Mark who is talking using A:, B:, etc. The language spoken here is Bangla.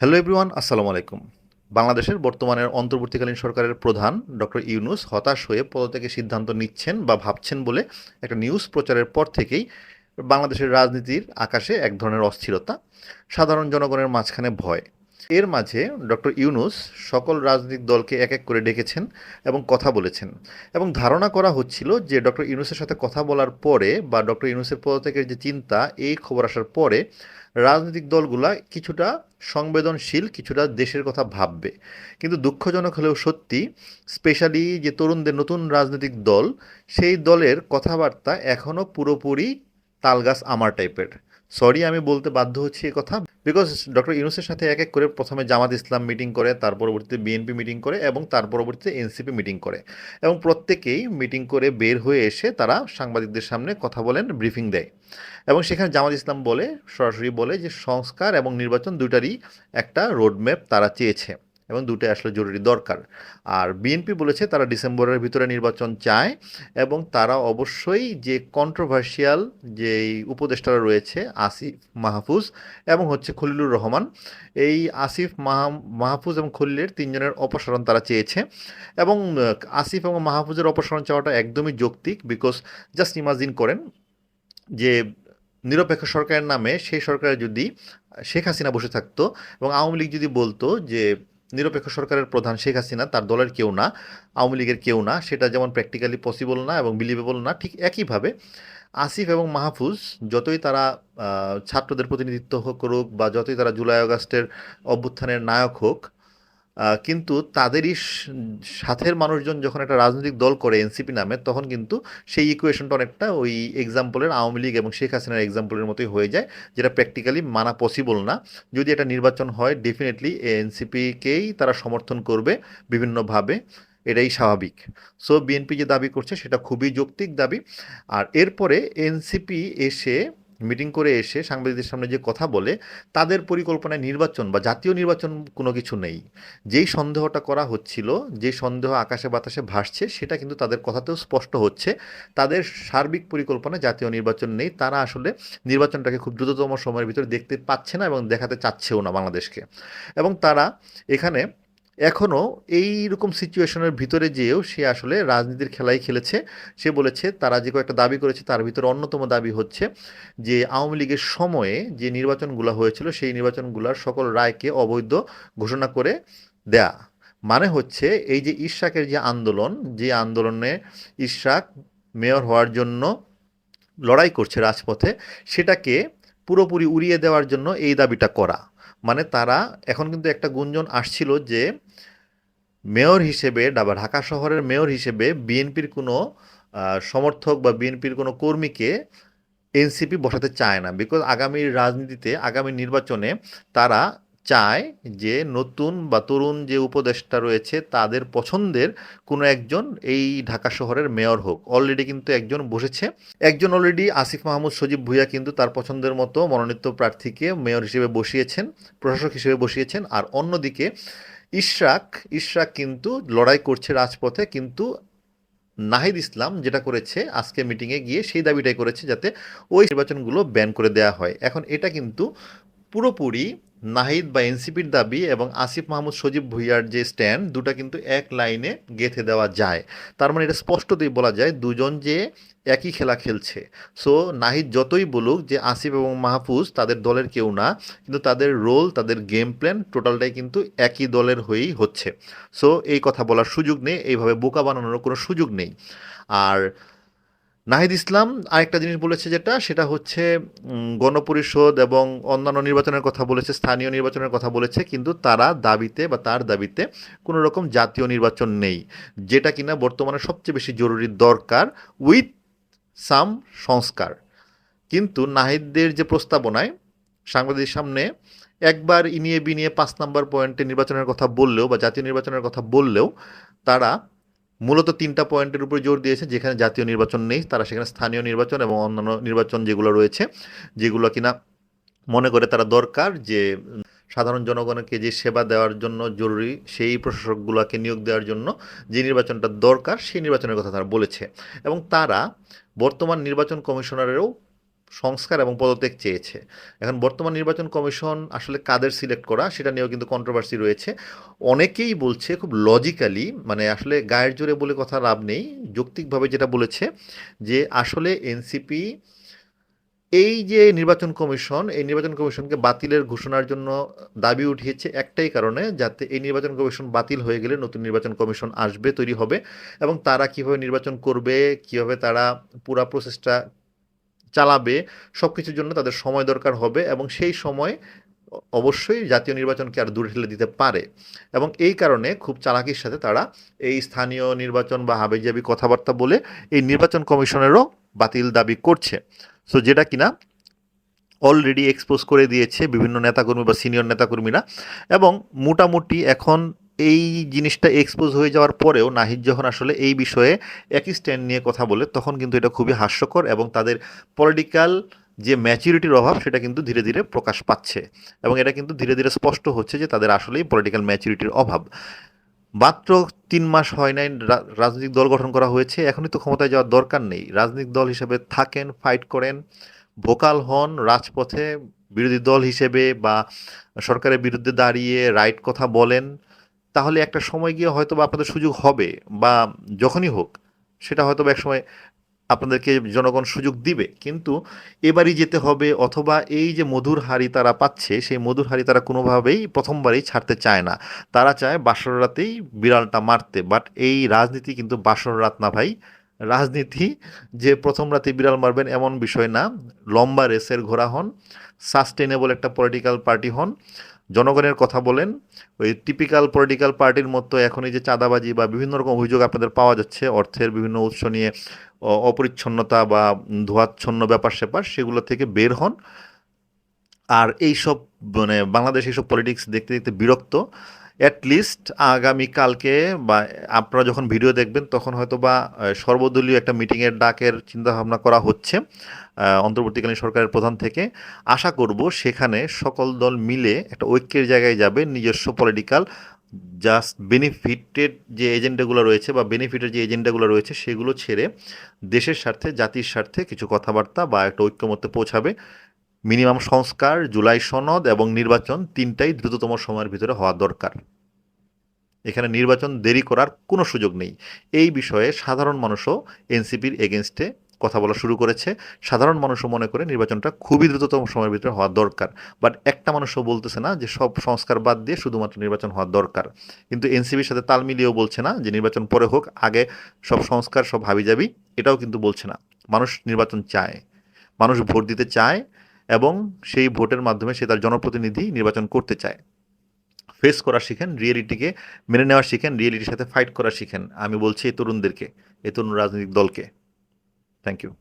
A: হ্যালো এভরিওয়ান আসসালামু আলাইকুম। বাংলাদেশের বর্তমানের অন্তর্বর্তীকালীন সরকারের প্রধান ডক্টর ইউনুস হতাশ হয়ে পদত্যাগের সিদ্ধান্ত নিচ্ছেন বা ভাবছেন বলে একটা নিউজ প্রচারের পর থেকেই বাংলাদেশের রাজনীতির আকাশে এক ধরনের অস্থিরতা, সাধারণ জনগণের মাঝখানে ভয়। এর মাঝে ডক্টর ইউনুস সকল রাজনৈতিক দলকে এক এক করে ডেকেছেন এবং কথা বলেছেন। এবং ধারণা করা হচ্ছিল যে ডক্টর ইউনুসের সাথে কথা বলার পরে বা ডক্টর ইউনুসের পদত্যাগের যে চিন্তা, এই খবর আসার পরে রাজনৈতিক দলগুলা কিছুটা সংবেদনশীল, কিছুটা দেশের কথা ভাববে। কিন্তু দুঃখজনক হলেও সত্যি স্পেশালি যে তরুণদের নতুন রাজনৈতিক দল, সেই দলের কথাবার্তা এখনও পুরোপুরি তালগাছ আমার টাইপের। সরি, আমি বলতে বাধ্য হচ্ছি এ কথা বিকজ ডক্টর ইউনুসের সাথে এক এক করে প্রথমে জামাত ইসলাম মিটিং করে, তার পরবর্তীতে বিএনপি মিটিং করে এবং তার পরবর্তীতে এনসিপি মিটিং করে। এবং প্রত্যেকেই মিটিং করে বের হয়ে এসে তারা সাংবাদিকদের সামনে কথা বলেন ব্রিফিং দেয়। এবং সেখানে জামাত ইসলাম বলে, সরাসরি বলে যে সংস্কার এবং নির্বাচন দুটারই একটা রোডম্যাপ তারা চেয়েছে। এবং দুটোই আসলে জরুরি দরকার। আর বিএনপি বলেছে তারা ডিসেম্বরের ভিতরে নির্বাচন চায় এবং তারা অবশ্যই যে কন্ট্রোভার্সিয়াল যেই উপদেষ্টারা রয়েছে আসিফ মাহফুজ এবং হচ্ছে খলিলুর রহমান, এই আসিফ মাহা, মাহফুজ এবং খলিলের তিনজনের অপসারণ তারা চেয়েছে এবং আসিফ এবং মাহফুজের অপসারণ চাওয়াটা একদমই যৌক্তিক বিকজ জাস্ট ইমাজিন করেন যে নিরপেক্ষ সরকারের নামে সেই সরকারে যদি শেখ হাসিনা বসে থাকতো এবং আওয়ামী লীগ যদি বলতো যে নিরপেক্ষ সরকারের প্রধান শেখ হাসিনা, তার দলের কেউ না, আওয়ামী লীগের কেউ না, সেটা যেমন প্র্যাকটিক্যালি পসিবল না এবং বিলিভেবল না, ঠিক একইভাবে আসিফ এবং মাহফুজ যতই তারা ছাত্রদের প্রতিনিধিত্ব হোক করুক বা যতই তারা জুলাই আগস্টের অভ্যুত্থানের নায়ক হোক কিন্তু তাদেরই সাথের মানুষজন যখন একটা রাজনৈতিক দল করে এনসিপি নামে, তখন কিন্তু সেই ইকুয়েশনটা অনেকটা ওই এক্সাম্পলের আওয়ামী লীগ এবং শেখ হাসিনার এক্সাম্পলের মতোই হয়ে যায়, যেটা প্র্যাকটিক্যালি মানা পসিবল না। যদি এটা নির্বাচন হয় ডেফিনেটলি এনসিপিকেই তারা সমর্থন করবে বিভিন্নভাবে। এটাই স্বাভাবিক। সো বিএনপি যে দাবি করছে, সেটা খুবই যৌক্তিক দাবি। আর এরপরে এনসিপি এসে মিটিং করে এসে সাংবাদিকদের সামনে যে কথা বলে, তাদের পরিকল্পনায় নির্বাচন বা জাতীয় নির্বাচন কোনো কিছু নেই। যেই সন্দেহটা করা হচ্ছিল, যে সন্দেহ আকাশে বাতাসে ভাসছে, সেটা কিন্তু তাদের কথাতেও স্পষ্ট হচ্ছে। তাদের সার্বিক পরিকল্পনা জাতীয় নির্বাচন নেই। তারা আসলে নির্বাচনটাকে খুব দ্রুততম সময়ের ভিতরে দেখতে পাচ্ছে না এবং দেখাতে চাচ্ছেও না বাংলাদেশকে। এবং তারা এখানে এখনও এই রকম সিচুয়েশনের ভিতরে যেয়েও সে আসলে রাজনীতির খেলাই খেলেছে। সে বলেছে তারা যে কয়েকটা দাবি করেছে তার ভিতরে অন্যতম দাবি হচ্ছে যে আওয়ামী লীগের সময়ে যে নির্বাচনগুলো হয়েছিল সেই নির্বাচনগুলোর সকল রায়কে অবৈধ ঘোষণা করে দেয়া। মানে হচ্ছে এই যে ইশরাকের যে আন্দোলন, যে আন্দোলনে ইশরাক মেয়র হওয়ার জন্য লড়াই করছে রাজপথে, সেটাকে পুরোপুরি উড়িয়ে দেওয়ার জন্য এই দাবিটা করা। মানে তারা এখন কিন্তু একটা গুঞ্জন আসছিল যে মেয়র হিসেবে বা ঢাকা শহরের মেয়র হিসেবে বিএনপির কোনো সমর্থক বা বিএনপির কোনো কর্মীকে এনসিপি বসাতে চায় না। বিকজ আগামী রাজনীতিতে, আগামী নির্বাচনে তারা চায় যে নতুন বা তরুণ যে উপদেষ্টা রয়েছে, তাদের পছন্দের কোনো একজন এই ঢাকা শহরের মেয়র হোক। অলরেডি কিন্তু একজন বসেছে। একজন অলরেডি আসিফ মাহমুদ, সজীব ভুইয়া কিন্তু তার পছন্দের মতো মনোনীত প্রার্থীকে মেয়র হিসেবে বসিয়েছেন, প্রশাসক হিসেবে বসিয়েছেন। আর অন্যদিকে ইশরাক ইশরাক কিন্তু লড়াই করছে রাজপথে, কিন্তু নাহিদ ইসলাম যেটা করেছে, আজকে মিটিংয়ে গিয়ে সেই দাবিটাই করেছে যাতে ওই নির্বাচনগুলো ব্যান করে দেওয়া হয়। এখন এটা কিন্তু পুরোপুরি নাহিদ বা এনসিপির দাবি এবং আসিফ মাহমুদ সজীব ভুইয়ার যে স্ট্যান্ড, দুটা কিন্তু এক লাইনে গেঁথে দেওয়া যায়। তার মানে এটা স্পষ্টতই বলা যায়, দুজন যে একই খেলা খেলছে। সো নাহিদ যতই বলুক যে আসিফ এবং মাহফুজ তাদের দলের কেউ না, কিন্তু তাদের রোল তাদের গেম প্ল্যান টোটালটাই কিন্তু একই দলের হয়েই হচ্ছে। সো এই কথা বলার সুযোগ নেই, এইভাবে বোকা বানানোর কোনো সুযোগ নেই। আর নাহিদ ইসলাম আরেকটা জিনিস বলেছে যেটা, সেটা হচ্ছে গণপরিষদ এবং অন্যান্য নির্বাচনের কথা বলেছে, স্থানীয় নির্বাচনের কথা বলেছে, কিন্তু তারা দাবিতে বা তার দাবিতে কোনো রকম জাতীয় নির্বাচন নেই, যেটা কিনা বর্তমানে সবচেয়ে বেশি জরুরি দরকার উইথ সাম সংস্কার। কিন্তু নাহিদদের যে প্রস্তাবনায় সাংবাদিক সামনে একবার ইনিয়ে বিনিয়ে পাঁচ নাম্বার পয়েন্টে নির্বাচনের কথা বললেও বা জাতীয় নির্বাচনের কথা বললেও তারা মূলত তিনটা পয়েন্টের উপর জোর দিয়েছে, যেখানে জাতীয় নির্বাচন নেই, তারা সেখানে স্থানীয় নির্বাচন এবং অন্যান্য নির্বাচন যেগুলো রয়েছে, যেগুলো কিনা মনে করে তারা দরকার যে, সাধারণ জনগণকে যে সেবা দেওয়ার জন্য জরুরি, সেই প্রশাসকগুলোকে নিয়োগ দেওয়ার জন্য যে নির্বাচনটা দরকার, সেই নির্বাচনের কথা তারা বলেছে। এবং তারা বর্তমান নির্বাচন কমিশনারেরও সংস্কার এবং পদত্যাগ চেয়েছে। এখন বর্তমান নির্বাচন কমিশন আসলে কাদের সিলেক্ট করা সেটা নিয়েও কিন্তু কন্ট্রোভার্সি রয়েছে। অনেকেই বলছে খুব লজিক্যালি মানে আসলে গায়ের জোরে বলে কথা লাভ নেই, যৌক্তিকভাবে যেটা বলেছে যে আসলে এনসিপি এই যে নির্বাচন কমিশন, এই নির্বাচন কমিশনকে বাতিলের ঘোষণার জন্য দাবি উঠিয়েছে একটাই কারণে, যাতে এই নির্বাচন কমিশন বাতিল হয়ে গেলে নতুন নির্বাচন কমিশন আসবে, তৈরি হবে এবং তারা কীভাবে নির্বাচন করবে, কীভাবে তারা পুরা প্রসেসটা চালাবে সব কিছুর জন্য তাদের সময় দরকার হবে এবং সেই সময় অবশ্যই জাতীয় নির্বাচনকে আর দূরে ঠেলে দিতে পারে। এবং এই কারণে খুব চালাকির সাথে তারা এই স্থানীয় নির্বাচন বা হাবিজাবি কথাবার্তা বলে এই নির্বাচন কমিশনেরও বাতিল দাবি করছে। সো যেটা কিনা অলরেডি এক্সপোজ করে দিয়েছে বিভিন্ন নেতাকর্মী বা সিনিয়র নেতাকর্মীরা এবং মোটামুটি এখন এই জিনিসটা এক্সপোজ হয়ে যাওয়ার পরেও নাহিদ যখন আসলে এই বিষয়ে একই স্ট্যান্ড নিয়ে কথা বলে, তখন কিন্তু এটা খুবই হাস্যকর এবং তাদের পলিটিক্যাল যে ম্যাচুরিটির অভাব, সেটা কিন্তু ধীরে ধীরে প্রকাশ পাচ্ছে এবং এটা কিন্তু ধীরে ধীরে স্পষ্ট হচ্ছে যে তাদের আসলেই পলিটিক্যাল ম্যাচুরিটির অভাব। মাত্র তিন মাস হয় নাই রাজনৈতিক দল গঠন করা হয়েছে, এখনই তো ক্ষমতায় যাওয়ার দরকার নেই। রাজনৈতিক দল হিসেবে থাকেন ফাইট করেন, ভোকাল হন, রাজপথে বিরোধী দল হিসেবে বা সরকারের বিরুদ্ধে দাঁড়িয়ে রাইট কথা বলেন তাহলে একটা সময় গিয়ে হয়তো বা আপনাদের সুযোগ হবে বা যখনই হোক, সেটা হয়তো বা এক সময় আপনাদেরকে জনগণ সুযোগ দিবে। কিন্তু এবারই যেতে হবে অথবা এই যে মধুর হাড়ি তারা পাচ্ছে, সেই মধুর হাড়ি তারা কোনোভাবেই প্রথমবারই ছাড়তে চায় না। তারা চায় বাসর রাতেই বিড়ালটা মারতে। বাট এই রাজনীতি কিন্তু বাসর রাত না ভাই। রাজনীতি যে প্রথম রাতে বিড়াল মারবেন এমন বিষয় না। লম্বা রেসের ঘোড়া হন সাস্টেনেবল একটা পলিটিক্যাল পার্টি হন জনগণের কথা বলেন, ওই টিপিক্যাল পলিটিক্যাল পার্টির মতো এখন এই যে চাঁদাবাজি বা বিভিন্ন রকম অভিযোগ আপনাদের পাওয়া যাচ্ছে, অর্থের বিভিন্ন উৎস নিয়ে অপরিচ্ছন্নতা বা ধোয়াচ্ছন্ন ব্যাপার স্যাপার, সেগুলো থেকে বের হন। আর এইসব মানে বাংলাদেশ এইসব পলিটিক্স দেখতে দেখতে বিরক্ত। অ্যাটলিস্ট আগামীকালকে বা আপনারা যখন ভিডিও দেখবেন, তখন হয়তো বা সর্বদলীয় একটা মিটিংয়ের ডাকের চিন্তাভাবনা করা হচ্ছে অন্তর্বর্তীকালীন সরকারের প্রধান থেকে। আশা করব সেখানে সকল দল মিলে একটা ঐক্যের জায়গায় যাবে, নিজস্ব পলিটিক্যাল জাস্ট বেনিফিটেড যে এজেন্ডাগুলো রয়েছে বা বেনিফিটের যে এজেন্ডাগুলো রয়েছে, সেগুলো ছেড়ে দেশের স্বার্থে, জাতির স্বার্থে কিছু কথাবার্তা বা একটা ঐক্যমত্যে পৌঁছাবে। মিনিমাম সংস্কার, জুলাই সনদ এবং নির্বাচন তিনটাই দ্রুততম সময়ের ভিতরে হওয়া দরকার। এখানে নির্বাচন দেরি করার কোনো সুযোগ নেই। এই বিষয়ে সাধারণ মানুষও এনসিপির এগেনস্টে কথা বলা শুরু করেছে। সাধারণ মানুষও মনে করে নির্বাচনটা খুবই দ্রুততম সময়ের ভিতরে হওয়া দরকার। বাট একটা মানুষও বলতেছে না যে সব সংস্কার বাদ দিয়ে শুধুমাত্র নির্বাচন হওয়া দরকার। কিন্তু এনসিপির সাথে তাল মিলিয়েও বলছে না যে নির্বাচন পরে হোক, আগে সব সংস্কার সব হাবিজাবি, এটাও কিন্তু বলছে না। মানুষ নির্বাচন চায়। মানুষ ভোট দিতে চায় এবং সেই ভোটের মাধ্যমে সে তার জনপ্রতিনিধি নির্বাচন করতে চায়। ফেস করা শিখেন রিয়েলিটিকে মেনে নেওয়া শিখেন রিয়েলিটির সাথে ফাইট করা শিখেন। আমি বলছি এই তরুণদেরকে, এই তরুণ রাজনৈতিক দলকে। Thank you